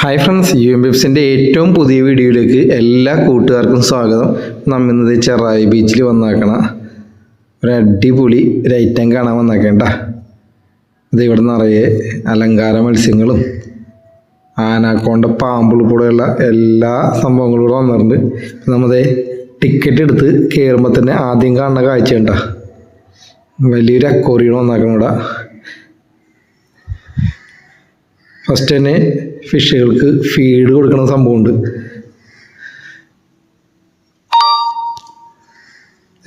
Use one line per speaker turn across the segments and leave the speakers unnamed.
Hi friends U M ബിബ്സിന്റെ ഏറ്റവും പുതിയ വീഡിയോയിലേക്ക് എല്ലാ കൂട്ടുകാർക്കും സ്വാഗതം. നമ്മ ഇന്നത്തെ ചെറായി ബീച്ചിൽ വന്നേക്കണ ഒരു അടിപൊളി ഒരു ഐറ്റം കാണാൻ വന്നേക്കേണ്ട ഇത് ഇവിടെ നിറയെ അലങ്കാര മത്സ്യങ്ങളും ആനാക്കോണ്ട പാമ്പ് ഉൾപ്പെടെയുള്ള എല്ലാ സംഭവങ്ങളും കൂടെ വന്നിട്ടുണ്ട്. നമ്മുടെ ടിക്കറ്റ് എടുത്ത് കയറുമ്പോൾ തന്നെ ആദ്യം കാണുന്ന കാഴ്ച കണ്ട. വലിയൊരു അക്കോറിയാണ് വന്നേക്കണം ഇവിടെ. ഫസ്റ്റ് തന്നെ ഫിഷുകൾക്ക് ഫീഡ് കൊടുക്കുന്ന സംഭവമുണ്ട്.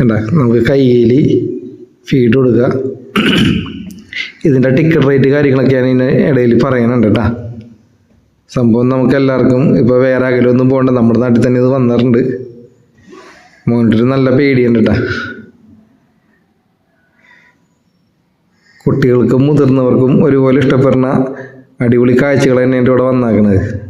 എന്താ നമുക്ക് കയ്യിൽ ഫീഡ് കൊടുക്കുക ഇതിന്റെ ടിക്കറ്റ് റേറ്റ് കാര്യങ്ങളൊക്കെ ഞാൻ ഇതിന്റെ ഇടയിൽ പറയാനുണ്ട് കേട്ടോ. സംഭവം നമുക്ക് എല്ലാവർക്കും ഇപ്പോൾ വേറെ അകലൊന്നും പോകണ്ട. നമ്മുടെ നാട്ടിൽ തന്നെ ഇത് വന്നിട്ടുണ്ട്. മോനിട്ടൊരു നല്ല പേടിയുണ്ട് കേട്ടോ. കുട്ടികൾക്കും മുതിർന്നവർക്കും ഒരുപോലെ ഇഷ്ടപ്പെടുന്ന അടിപൊളി കാഴ്ചകൾ തന്നെ എന്റെ ഇവിടെ വന്നാക്കണത്.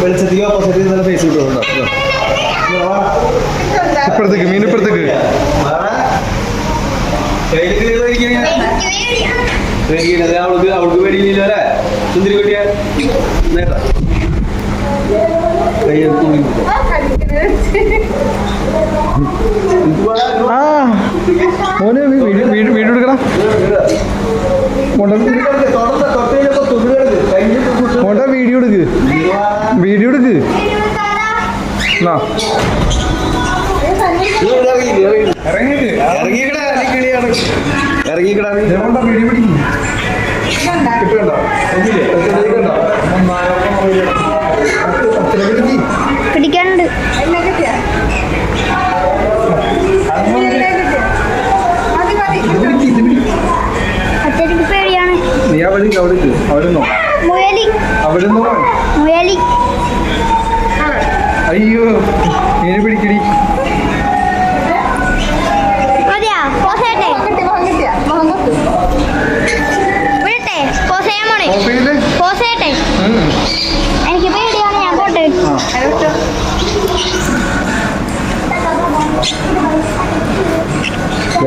വെളിച്ചത്തേക്ക് ഓപ്പോസിറ്റ് നല്ല ഫേസ് കിട്ടുന്നുണ്ടോ
ഇപ്പഴത്തേക്ക് മീൻ ഇപ്പഴത്തേക്ക്
അവൾക്ക് അവൾക്ക് പേടിയില്ല അല്ലേ? സുന്ദരി കുട്ടിയ നേട്ടാ കൈ തൂങ്ങി
ആ മോനെ വീഡിയോ വീഡിയോ വീഡിയോ എടുക്കടാ മോണ്ട മോണ്ട വീഡിയോ എടുക്ക്. വീഡിയോ എടുക്ക്.
പിടിക്കാനുണ്ട്. പേടിയാണ്.
നീ അവിടെ അവിടെ അവിടെ നിന്നോ.
മുയലി.
അവിടുന്ന്
മുയലി.
അയ്യോ മീൻ പിടിക്കടി.
എനിക്ക് പേടിയാണ്
ഞാൻ പോട്ടെ.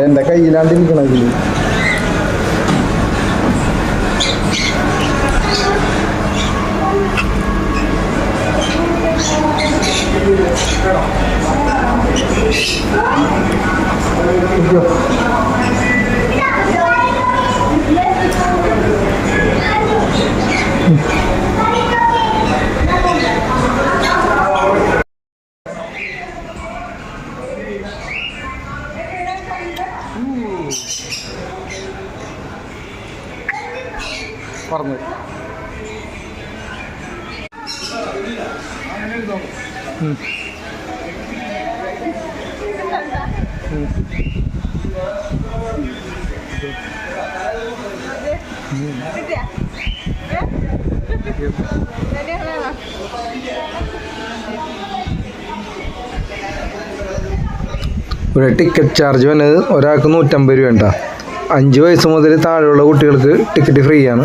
എന്റെ കയ്യിലാണ്ടിരിക്കണം ഇരിക്കണതിൽ പറഞ്ഞു ഇവിടെ ടിക്കറ്റ് ചാർജ് വന്നത് ഒരാൾക്ക് നൂറ്റമ്പത് രൂപ ഉണ്ടാ. അഞ്ച് വയസ്സ് മുതൽ താഴെയുള്ള കുട്ടികൾക്ക് ടിക്കറ്റ് ഫ്രീ ആണ്.